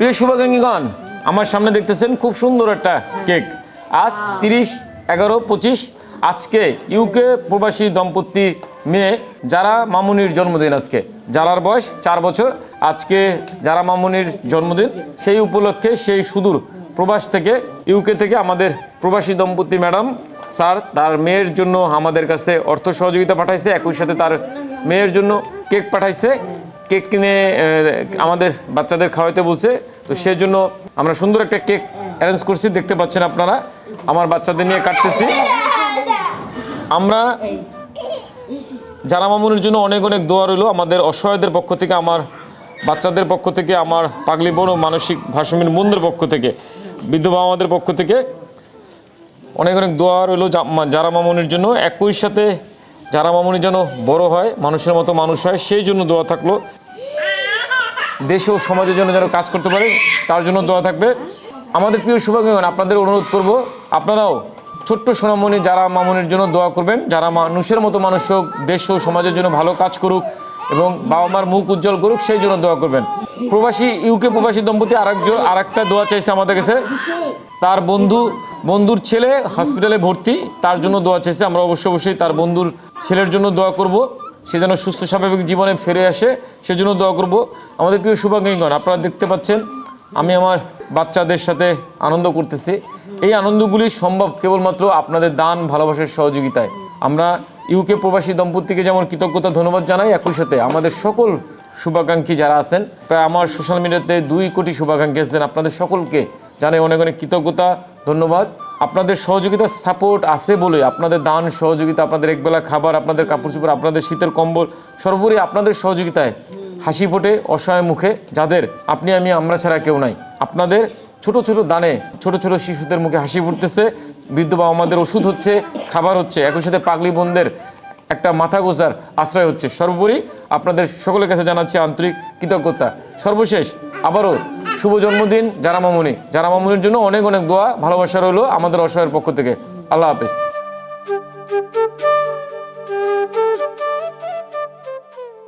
প্রিয় শুভাকাঙ্ক্ষীগণ, আমার সামনে দেখতেছেন খুব সুন্দর একটা কেক। আজ তিরিশ, এগারো, পঁচিশ, আজকে ইউকে প্রবাসী দম্পতি মেয়ে যারা মামুনির জন্মদিন আজকে। যারার বয়স চার বছর, আজকে যারা মামুনির জন্মদিন, সেই উপলক্ষে সেই সুদূর প্রবাস থেকে ইউকে থেকে আমাদের প্রবাসী দম্পতি ম্যাডাম স্যার, তার মেয়ের জন্য আমাদের কাছে অর্থ সহযোগিতা পাঠাইছে, একই সাথে তার মেয়ের জন্য কেক পাঠাইছে। কেক কিনে আমাদের বাচ্চাদের খাওয়াইতে বলছে, তো সেই জন্য আমরা সুন্দর একটা কেক অ্যারেঞ্জ করছি, দেখতে পাচ্ছেন আপনারা। আমার বাচ্চাদের নিয়ে কাটতেছি। আমরা যারা মামুনের জন্য অনেক অনেক দোয়া রইল, আমাদের অসহায়দের পক্ষ থেকে, আমার বাচ্চাদের পক্ষ থেকে, আমার পাগলি বড় মানসিক ভাষমিন মন্দের পক্ষ থেকে বিধবা আমাদের পক্ষ থেকে অনেক অনেক দোয়া রইল যারা মামুনির জন্য। একই সাথে যারা মামুনি যেন বড় হয়, মানুষের মতো মানুষ হয়, সেই জন্য দোয়া থাকল। দেশ ও সমাজের জন্য যেন কাজ করতে পারে, তার জন্য দোয়া থাকবে। আমাদের প্রিয় শুভাগণ আপনাদের অনুরোধ করব, আপনারাও ছোট্ট সোনামণি যারা মামুনির জন্য দোয়া করবেন, যারা মানুষের মতো মানুষ হোক, দেশ ও সমাজের জন্য ভালো কাজ করুক এবং বাবা মার মুখ উজ্জ্বল করুক, সেই জন্য দোয়া করবেন। প্রবাসী, ইউকে প্রবাসী দম্পতি আরেকজন আর একটা দোয়া চাইছে আমাদের কাছে। তার বন্ধু, বন্ধুর ছেলে হসপিটালে ভর্তি, তার জন্য দোয়া চাইছে। আমরা অবশ্যই অবশ্যই তার বন্ধুর ছেলের জন্য দোয়া করব। সে যেন সুস্থ, স্বাভাবিক জীবনে ফিরে আসে, সেজন্য দোয়া করব। আমাদের প্রিয় শুভাকাঙ্ক্ষীগণ আপনারা দেখতে পাচ্ছেন, আমি আমার বাচ্চাদের সাথে আনন্দ করতেছি। এই আনন্দগুলি সম্ভব কেবলমাত্র আপনাদের দান, ভালোবাসার সহযোগিতায়। আমরা ইউকে প্রবাসী দম্পতিকে যেমন কৃতজ্ঞতা, ধন্যবাদ জানাই, একই সাথে আমাদের সকল শুভাকাঙ্ক্ষী যারা আছেন, প্রায় আমার সোশ্যাল মিডিয়াতে দুই কোটি শুভাকাঙ্ক্ষী আছেন, আপনাদের সকলকে জানাই অনেক অনেক কৃতজ্ঞতা, ধন্যবাদ। আপনাদের সহযোগিতা সাপোর্ট আছে বলে আপনাদের দান সহযোগিতা, আপনাদের একবেলা খাবার, আপনাদের কাপড় চোপড়, আপনাদের শীতের কম্বল, সর্বোপরি আপনাদের সহযোগিতায় হাসি ফোটে, অসহায় মুখে, যাদের আপনি, আমি, আমরা ছাড়া কেউ নাই। আপনাদের ছোট ছোট দানে ছোট ছোট শিশুদের মুখে হাসি ফুটতেছে, বৃদ্ধ বাবা আমাদের ওষুধ হচ্ছে, খাবার হচ্ছে, একই সাথে পাগলি বোনদের একটা মাথা গোজার আশ্রয় হচ্ছে। সর্বোপরি আপনাদের সকলের কাছে জানাচ্ছি আন্তরিক কৃতজ্ঞতা। সর্বশেষ, আবারও শুভ জন্মদিন, যারা মামুনি। যারা মামুনির জন্য অনেক অনেক দোয়া, ভালোবাসা রইল আমাদের অসহায়ের পক্ষ থেকে। আল্লাহ হাফেজ।